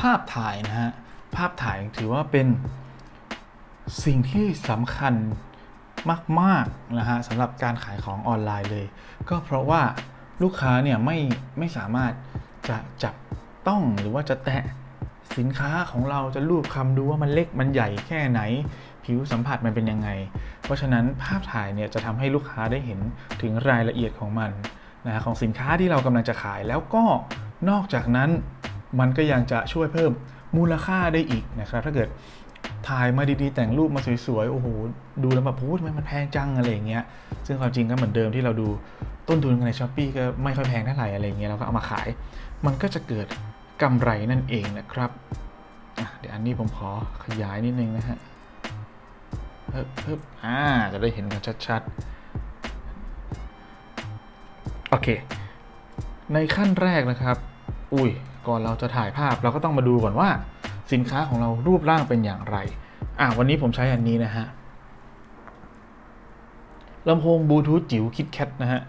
ภาพถ่ายนะฮะ ภาพถ่ายถือว่าเป็นสิ่งที่สำคัญมากๆนะฮะสำหรับการขายของออนไลน์เลย ก็เพราะว่าลูกค้าเนี่ยไม่ไม่สามารถจะจับต้องหรือว่าจะแตะสินค้าของเราจะรูปคำดูว่ามันเล็กมันใหญ่แค่ไหน ผิวสัมผัสมันเป็นยังไง เพราะฉะนั้นภาพถ่ายเนี่ยจะทำให้ลูกค้าได้เห็นถึงรายละเอียดของมันนะฮะของสินค้าที่เรากำลังจะขายแล้วก็นอกจากนั้น มันก็ยังจะช่วยเพิ่มมูลค่าได้อีกนะครับ ถ้าเกิดถ่ายมาดีๆ แต่งรูปมาสวยๆ โอ้โห ดูแล้วแบบโอ้ทำไมมันแพงจังอะไรอย่างเงี้ย ซึ่งความจริงก็เหมือนเดิมที่เราดูต้นทุนในช้อปปีก็ไม่ค่อยแพงเท่าไหร่อะไรเงี้ยเราก็เอามาขาย มันก็จะเกิดกำไรนั่นเองนะครับเดี๋ยวอันนี้ผมขอขยายนิดนึงนะฮะเพิ่มเพิ่มอ่า จะได้เห็นกันชัดๆ โอเค ในขั้นแรกนะครับ อุ้ย ก่อนเราจะถ่ายภาพเราก็ต้องมาดูก่อนว่า สินค้าของเรารูปร่างเป็นอย่างไร อะวันนี้ผมใช้อันนี้นะฮะลำโพงบลูทูธจิ๋วคิดแคทนะฮะ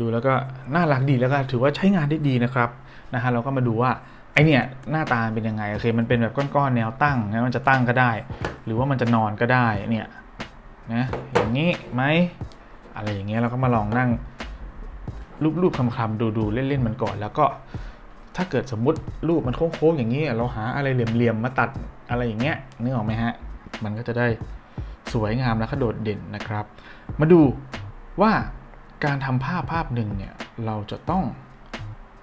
ดูแล้วก็น่ารักดีแล้วก็ถือว่าใช้งานได้ดีนะครับนะฮะเราก็มาดูว่าไอเนี่ยหน้าตาเป็นยังไงโอเคมันเป็นแบบก้อนๆแนวตั้งนะมันจะตั้งก็ได้ หรือว่ามันจะนอนก็ได้เนี่ยนะอย่างนี้ไหมอะไรอย่างเงี้ยเราก็มาลองนั่งรูปๆคำๆดูๆเล่นๆมันก่อน แล้วก็ ถ้าเกิดสมมติรูปมันโค้งๆอย่างนี้เราหาอะไรเหลี่ยมๆมาตัดอะไรอย่างเงี้ยนึกออกไหมฮะ มันก็จะได้สวยงามและโดดเด่นนะครับ มาดูว่าการทำภาพภาพหนึ่งเนี่ยเราจะต้อง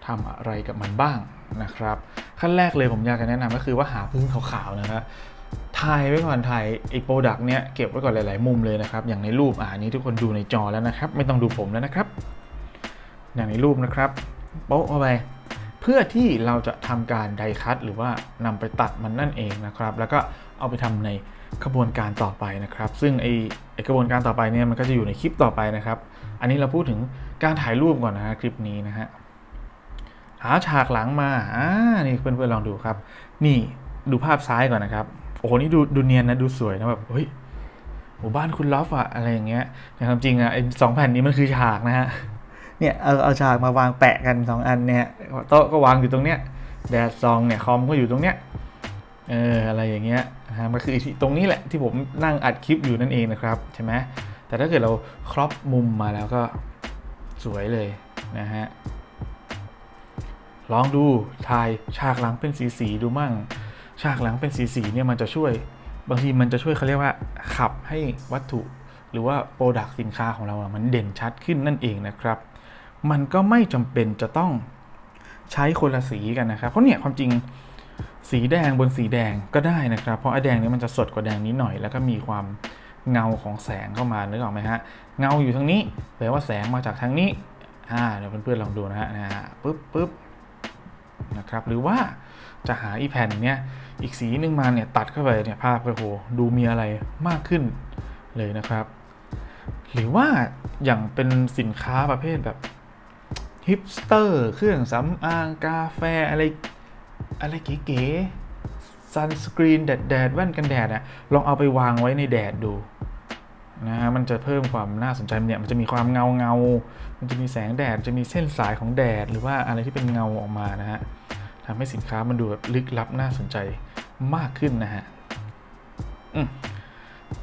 ทำอะไรกับมันบ้างนะครับ ขั้นแรกเลยผมอยากจะแนะนำก็คือว่าหาพื้นขาวๆนะครับถ่ายไว้ก่อนถ่ายไอ้โปรดักต์เนี้ยเก็บไว้ก่อนหลายๆมุมเลยนะครับ อย่างในรูปอ่านี้ทุกคนดูในจอแล้วนะครับ ไม่ต้องดูผมแล้วนะครับ อย่างในรูปนะครับโป๊ะเข้าไป เพื่อที่เราจะทำการไดคัตหรือว่านำไปตัดมันนั่นเองนะครับ แล้วก็เอาไปทำในกระบวนการต่อไปนะครับ ซึ่งไอไอกระบวนการต่อไปเนี่ยมันก็จะอยู่ในคลิปต่อไปนะครับ อันนี้เราพูดถึงการถ่ายรูปก่อนนะฮะคลิปนี้นะฮะหาฉากหลังมาอ่านี่เพื่อนๆลองดูครับ นี่ดูภาพซ้ายก่อนนะครับโอ้โหนี่ดูดูเนียนนะดูสวยนะแบบเฮ้ยหมู่บ้านคุณลอฟอะอะไรอย่างเงี้ยแต่ความจริงอะไอสองแผ่นนี้มันคือฉากนะฮะ เนี่ยเอาเอาฉากมาวางแปะกันสองอันเนี่ยโต๊ะก็วางอยู่ตรงเนี้ยแดดซองเนี่ยคอมก็อยู่ตรงเนี้ยเอออะไรอย่างเงี้ยนะฮะมันคือตรงนี้แหละที่ผมนั่งอัดคลิปอยู่นั่นเองนะครับใช่ไหมแต่ถ้าเกิดเราครอปมุมมาแล้วก็สวยเลยนะฮะลองดูถ่ายฉากหลังเป็นสีสีดูมั่ง ฉากหลังเป็นสีสีเนี่ยมันจะช่วย บางทีมันจะช่วยเขาเรียกว่า ขับให้วัตถุ หรือว่าโปรดักต์สินค้าของเราอะมันเด่นชัดขึ้นนั่นเองนะครับ มันก็ไม่จำเป็นจะต้องใช้คนละสีกันนะครับ เพราะเนี่ยความจริงสีแดงบนสีแดงก็ได้นะครับ เพราะไอ้แดงนี้มันจะสดกว่าแดงนิดหน่อย แล้วก็มีความเงาของแสงเข้ามานึกออกไหมฮะ เงาอยู่ทางนี้แปลว่าแสงมาจากทางนี้อ่าเดี๋ยวเพื่อนๆลองดูนะฮะนะฮะปึ๊บปึ๊บนะครับ หรือว่าจะหาอีแผ่นเนี้ยอีกสีนึงมาเนี่ยตัดเข้าไปเนี่ยภาพก็โหดูมีอะไรมากขึ้นเลยนะครับ หรือว่าอย่างเป็นสินค้าประเภทแบบ ฮิปสเตอร์ เครื่องสำอางกาแฟอะไร อะไรเก๋ๆซันสกรีนแดดแดดแว่นกันแดดอะลองเอาไปวางไว้ในแดดดูนะฮะมันจะเพิ่มความน่าสนใจเนี่ยมันจะมีความเงาเงา มันจะมีแสงแดดจะมีเส้นสายของแดด หรือว่าอะไรที่เป็นเงาออกมานะฮะทำให้สินค้ามันดูแบบลึกลับน่าสนใจมากขึ้นนะฮะ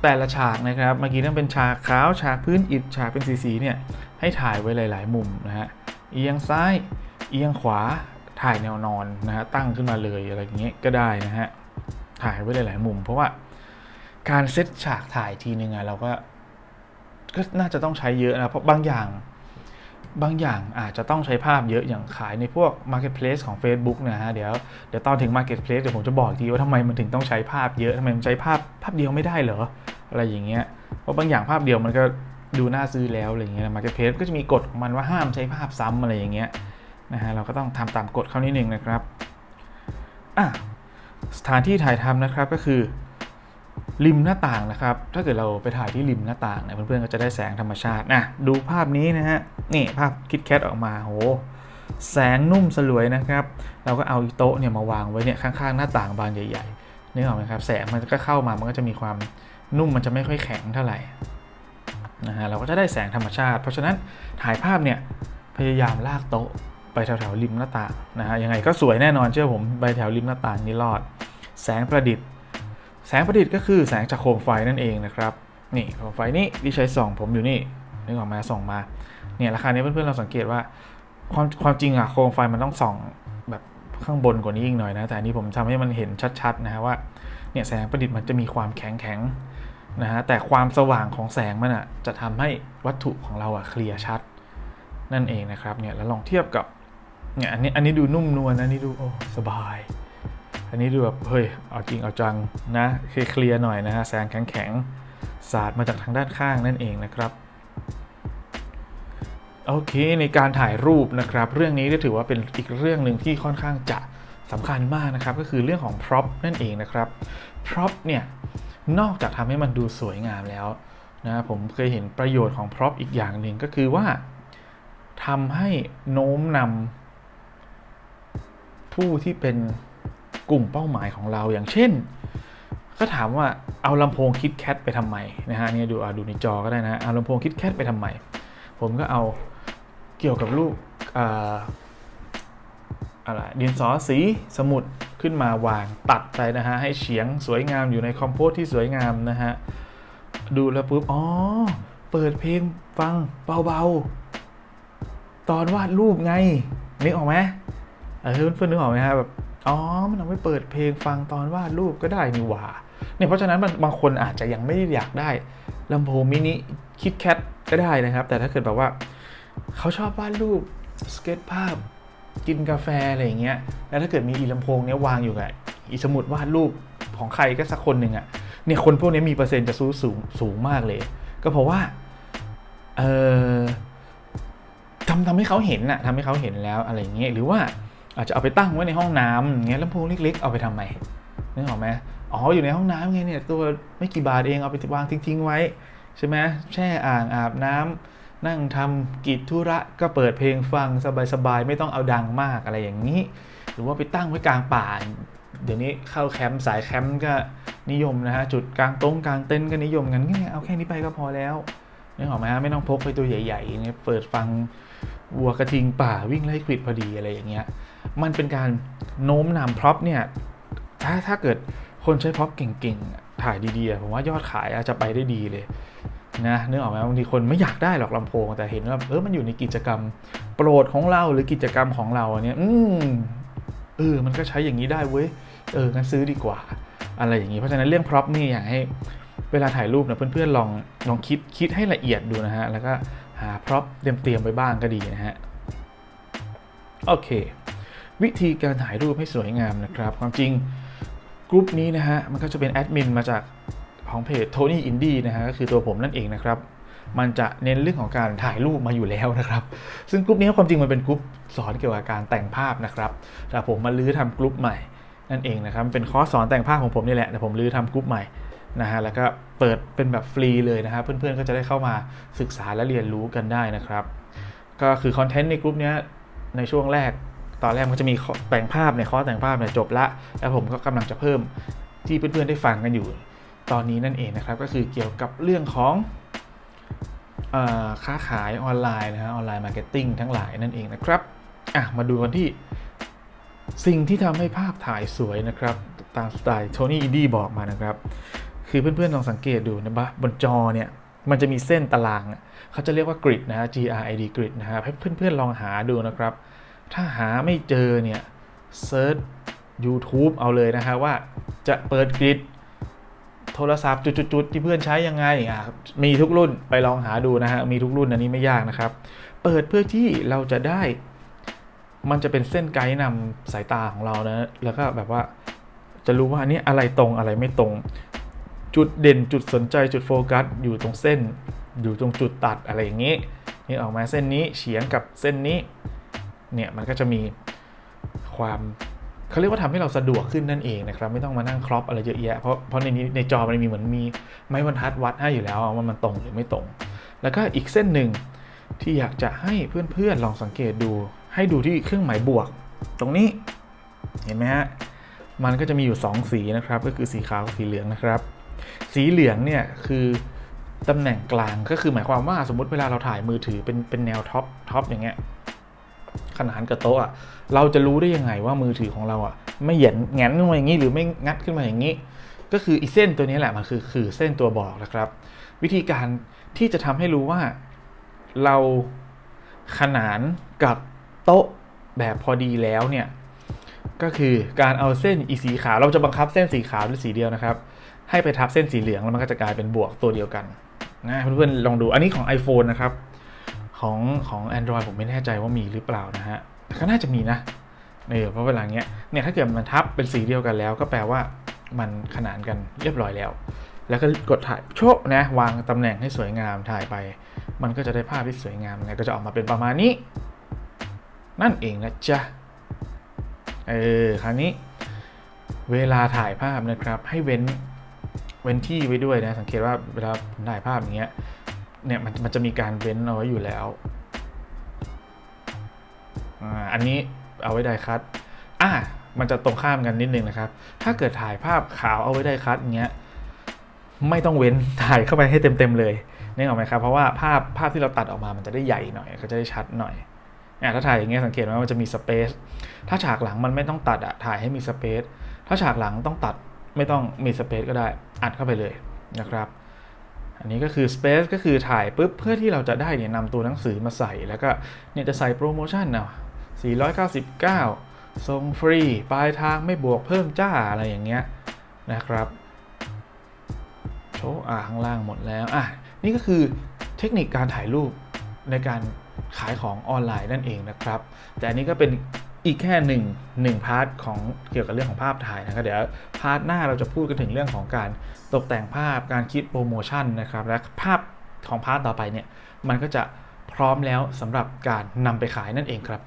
แต่ละฉากนะครับ เมื่อกี้นั่นเป็นฉากขาวฉากพื้นอิฐฉากเป็นสีๆเนี่ยให้ถ่ายไว้หลาย ๆ มุมนะฮะ เอียงซ้าย เอียงขวา ถ่ายแนวนอนนะฮะ ตั้งขึ้นมาเลยอะไรอย่างเงี้ยก็ได้นะฮะ ถ่ายไว้หลายๆมุม เพราะว่าการเซตฉากถ่ายทีนึงอะเราก็ก็น่าจะต้องใช้เยอะนะ เพราะบางอย่างบางอย่างอาจจะต้องใช้ภาพเยอะอย่างขายในพวก Marketplace ของ Facebook นะฮะ เดี๋ยวเดี๋ยวตอนถึง Marketplace เดี๋ยวผมจะบอกทีว่าทำไมมันถึงต้องใช้ภาพเยอะทำไมมันใช้ภาพภาพเดียวไม่ได้เหรอ อะไรอย่างเงี้ย เพราะบางอย่างภาพเดียวมันก็ ดูน่าซื้อแล้วอะไรเงี้ย Marketplace ก็จะมีกฎของมันว่าห้ามใช้ภาพซ้ำอะไรอย่างเงี้ยนะฮะเราก็ต้องทำตามกฎเขานิดนึงนะครับอะสถานที่ถ่ายทำนะครับก็คือ ริมหน้าต่างนะครับ ถ้าเกิดเราไปถ่ายที่ริมหน้าต่างเนี่ยเพื่อนๆก็จะได้แสงธรรมชาตินะดูภาพนี้นะฮะนี่ภาพคิดแคทออกมาโหแสงนุ่มสลวยนะครับ เราก็เอาอีโต๊ะเนี่ยมาวางไว้เนี่ยข้างๆหน้าต่างบานใหญ่ๆนึกออกไหมครับแสงมันก็เข้ามามันก็จะมีความนุ่มมันจะไม่ค่อยแข็งเท่าไหร่ นะฮะเราก็จะได้แสงธรรมชาติ เพราะฉะนั้นถ่ายภาพเนี่ยพยายามลากโต๊ะไปแถวๆริมหน้าต่างนะฮะยังไงก็สวยแน่นอนเชื่อผมไปแถวริมหน้าต่างนี่รอด แสงประดิษฐ์ แสงประดิษฐ์ก็คือแสงจากโคมไฟนั่นเองนะครับนี่โคมไฟนี่ที่ใช้ส่องผมอยู่นี่นึกออกมาส่องมาเนี่ยราคานี้เพื่อนๆเราสังเกตว่าความความจริงอะโคมไฟมันต้องส่องแบบข้างบนกว่านี้อีกหน่อยนะแต่อันนี้ผมทำให้มันเห็นชัดๆนะฮะว่าเนี่ยแสงประดิษฐ์มันจะมีความแข็งแข็ง นะฮะแต่ความสว่างของแสงมันอะจะทำให้วัตถุของเราอะเคลียร์ชัด นั่นเองนะครับเนี่ยแล้วลองเทียบกับเนี่ยอันนี้อันนี้ดูนุ่มนวลนะนี่ดูโอ้สบาย อันนี้ดูแบบเฮ้ยเอาจริงเอาจังนะเคลียร์หน่อยนะฮะแสงแข็งๆสาดมาจากทางด้านข้างนั่นเองนะครับโอเคในการถ่ายรูปนะครับ เรื่องนี้ก็ถือว่าเป็นอีกเรื่องหนึ่งที่ค่อนข้างจะสำคัญมากนะครับ ก็คือเรื่องของ prop นั่นเองนะครับ prop เนี่ย นอกจากทำให้มันดูสวยงามแล้วนะผมเคยเห็นประโยชน์ของ prop อีกอย่างหนึ่งก็คือว่าทำให้โน้มนำผู้ที่เป็นกลุ่มเป้าหมายของเราอย่างเช่น ก็ถามว่าเอาลำโพงคิดแคทไปทำไมนะฮะเนี่ยดูดูในจอก็ได้นะเอาลำโพงคิดแคทไปทำไม ผมก็เอาเกี่ยวกับรูปอ่าอะไรดินสอสีสมุด ขึ้นมาวางตัดไปนะฮะให้เฉียงสวยงามอยู่ในคอมโพสที่สวยงามนะฮะดูแล้วปุ๊บอ๋อเปิดเพลงฟังเบาๆ ตอนวาดรูปไงนึกออกไหมเออเพื่อนๆนึกออกไหมฮะแบบอ๋อมันเอาไว้เปิดเพลงฟังตอนวาดรูปก็ได้นี่หว่าเนี่ยเพราะฉะนั้นมันบางคนอาจจะยังไม่ได้อยากได้ลำโพงมินิคิดแคทก็ได้นะครับ แต่ถ้าเกิดแบบว่า เขาชอบวาดรูปสเก็ตภาพ กินกาแฟอะไรอย่างเงี้ย แล้วถ้าเกิดมีอีลำโพงเนี้ยวางอยู่กับอีสมุดวาดรูปของใครก็สักคนหนึ่งอะ่ะ เนี่ยคนพวกนี้มีเปอร์เซ็นต์จะสู้สูงสูงมากเลย ก็เพราะว่า เออทำทำให้เขาเห็นอะทำให้เขาเห็นแล้วอะไรอย่างเงี้ย หรือว่าอาจจะเอาไปตั้งไว้ในห้องน้ำอย่างเงี้ยลำโพงเล็ก ๆ เอาไปทำไมนึกออกไหมอ๋อ อยู่ในห้องน้ำไงเนี่ยตัวไม่กี่บาทเองเอาไปวางทิ้งๆไว้ ใช่ไหมแช่อ่างอาบน้ำ นั่งทำกิจธุระก็เปิดเพลงฟังสบายๆ ไม่ต้องเอาดังมากอะไรอย่างนี้ หรือว่าไปตั้งไว้กลางป่า เดี๋ยวนี้เข้าแคมป์สายแคมป์ก็นิยมนะฮะ จุดกลางตรงกลางเต็นท์ก็นิยมกันง่ยเอาแค่นี้ไปก็พอแล้วนึกออกไหมฮะไม่ต้องพกไปตัวใหญ่ๆเงี้ยเปิดฟังวัวกระทิงป่าวิ่งไล่ควิดพอดีอะไรอย่างเงี้ยมันเป็นการโน้มนำพร็อพเนี่ยถ้าถ้าเกิดคนใช้พร็อพเก่งๆ ถ่ายดีๆ ผมว่ายอดขายอาจจะไปได้ดีเลย นะนึกออกไหมบางทีคนไม่อยากได้หรอกลำโพง แต่เห็นว่าเออมันอยู่ในกิจกรรมโปรดของเราหรือกิจกรรมของเราเนี่ยอืมเออมันก็ใช้อย่างนี้ได้เว้ยเอองั้นซื้อดีกว่า อะไรอย่างนี้เพราะฉะนั้นเรื่องพร็อพนี่อยากให้เวลาถ่ายรูปนะเพื่อนๆลองลองคิดคิดให้ละเอียดดูนะฮะแล้วก็หาพร็อพเตรียมๆไปบ้างก็ดีนะฮะโอเค วิธีการถ่ายรูปให้สวยงามนะครับ ความจริงกลุ่มนี้นะฮะมันก็จะเป็นแอดมินมาจาก ของเพจโทนี่อินดี้นะฮะก็คือตัวผมนั่นเองนะครับ มันจะเน้นเรื่องของการถ่ายรูปมาอยู่แล้วนะครับ ซึ่งกลุ่มนี้ความจริงมันเป็นกลุ่มสอนเกี่ยวกับการแต่งภาพนะครับแต่ผมมาลื้อทำกลุ่มใหม่นั่นเองนะครับเป็นคอร์สสอนแต่งภาพของผมนี่แหละแต่ผมลื้อทำกลุ่มใหม่นะฮะแล้วก็เปิดเป็นแบบฟรีเลยนะครับเพื่อนๆก็จะได้เข้ามาศึกษาและเรียนรู้กันได้นะครับ ก็คือคอนเทนต์ในกลุ่มนี้ในช่วงแรกตอนแรกมันจะมีแต่งภาพในคอร์สแต่งภาพเนี่ยจบละ แล้วผมก็กำลังจะเพิ่มที่เพื่อนๆได้ฟังกันอยู่ ตอนนี้นั่นเองนะครับก็คือเกี่ยวกับเรื่องของอค้าขายออนไลน์นะฮะออนไลน์มาร์เก็ตติ้งทั้งหลายนั่นเองนะครับอะมาดูกันที่สิ่งที่ทำให้ภาพถ่ายสวยนะครับ ตามสไตล์โทนี่อีดี้บอกมานะครับ คือเพื่อนๆลองสังเกตดูนะบะบนจอเนี่ยมันจะมีเส้นตารางเขาจะเรียกว่ากริดนะฮะ G R I D กริดนะฮะให้เพื่อนๆลองหาดูนะครับ ถ้าหาไม่เจอเนี่ยเซิร์ช YouTube เอาเลยนะฮะว่าจะเปิดกริด ทรศัพท์จุดๆที่เพื่อนใช้ยังไงอะมีทุกรุ่นไปลองหาดูนะฮะมีทุกรุ่นอันนี้ไม่ยากนะครับ เปิดเพื่อที่เราจะได้ มันจะเป็นเส้นไกด์นำสายตาของเรานะแล้วก็แบบว่าจะรู้ว่าอันนี้อะไรตรงอะไรไม่ตรง จุดเด่นจุดสนใจจุดโฟกัส อยู่ตรงเส้น อยู่ตรงจุดตัดอะไรอย่างนี้นี่ออกมาเส้นนี้เฉียงกับเส้นนี้เนี่ยมันก็จะมีความ เขาเรียกว่าทำให้เราสะดวกขึ้นนั่นเองนะครับ ไม่ต้องมานั่งครอปอะไรเยอะแยะเพราะเพราะในนี้ในจอมันมีเหมือนมีไม้บรรทัดวัดให้อยู่แล้วว่ามันตรงหรือไม่ตรง แล้วก็อีกเส้นหนึ่งที่อยากจะให้เพื่อนๆลองสังเกตดู ให้ดูที่เครื่องหมายบวก ตรงนี้เห็นไหมฮะมันก็จะมีอยู่ 2 สีนะครับ ก็คือสีขาวกับสีเหลืองนะครับ สีเหลืองเนี่ยคือตำแหน่งกลางก็คือหมายความว่าสมมติเวลาเราถ่ายมือถือเป็นเป็นแนวท็อปท็อปอย่างเงี้ย ขนานกับโต๊ะอะเราจะรู้ได้ยังไงว่ามือถือของเราอะไม่เหยียนแงนขึ้นมาอย่างนี้หรือไม่งัดขึ้นมาอย่างนี้ ก็คืออีเส้นตัวนี้แหละมันคือคือเส้นตัวบอกนะครับ วิธีการที่จะทำให้รู้ว่าเราขนานกับโต๊ะแบบพอดีแล้วเนี่ยก็คือการเอาเส้นอีสีขาวเราจะบังคับเส้นสีขาวหรือสีเดียวนะครับ ให้ไปทับเส้นสีเหลืองแล้วมันก็จะกลายเป็นบวกตัวเดียวกันนะเพื่อนๆลองดูอันนี้ของ iPhone นะครับ ของของ Android ผมไม่แน่ใจว่ามีหรือเปล่านะฮะแต่ก็น่าจะมีนะเออเพราะเวลาเนี้ยเนี่ยถ้าเกิดมันทับเป็นสีเดียวกันแล้ว ก็แปลว่ามันขนานกันเรียบร้อยแล้ว แล้วก็กดถ่ายโชะนะวางตำแหน่งให้สวยงามถ่ายไป มันก็จะได้ภาพที่สวยงามนะก็จะออกมาเป็นประมาณนี้ นั่นเองนะจ๊ะเออคราวนี้เวลาถ่ายภาพนะครับให้เว้นเว้นที่ไว้ด้วยนะสังเกตว่าเวลาถ่ายภาพอย่างเงี้ย เนี่ยมันมันจะมีการเว้นเอาไว้อยู่แล้วอ่าอันนี้เอาไว้ได้คัดอ่ามันจะตรงข้ามกันนิดนึงนะครับ ถ้าเกิดถ่ายภาพขาวเอาไว้ได้คัดอย่างเงี้ย ไม่ต้องเว้นถ่ายเข้าไปให้เต็มๆเลยนึกออกไหมครับ เพราะว่าภาพภาพที่เราตัดออกมามันจะได้ใหญ่หน่อย ก็จะได้ชัดหน่อยอะถ้าถ่ายอย่างเงี้ยสังเกตว่ามันจะมีสเปซ ถ้าฉากหลังมันไม่ต้องตัดอะถ่ายให้มีสเปซ ถ้าฉากหลังต้องตัดไม่ต้องมีสเปซก็ได้ อัดเข้าไปเลยนะครับ อันนี้ก็คือ Space ก็คือถ่ายปุ๊บเพื่อที่เราจะได้เนี่ยนำตัวหนังสือมาใส่แล้วก็เนี่ยจะใส่โปรโมชั่นเนาะ499 ส่งฟรี ปลายทางไม่บวกเพิ่มจ้าอะไรอย่างเงี้ยนะครับ โชว์อ่าข้างล่างหมดแล้วอะนี่ก็คือเทคนิคการถ่ายรูปในการขายของออนไลน์นั่นเองนะครับ แต่อันนี้ก็เป็น อีกแค่หนึ่งหนึ่งพาร์ทของเกี่ยวกับเรื่องของภาพถ่ายนะครับเดี๋ยวพาร์ทหน้าเราจะพูดกันถึงเรื่องของการตกแต่งภาพการคิดโปรโมชั่นนะครับและภาพของพาร์ทต่อไปเนี่ยมันก็จะพร้อมแล้วสำหรับการนำไปขายนั่นเองครับ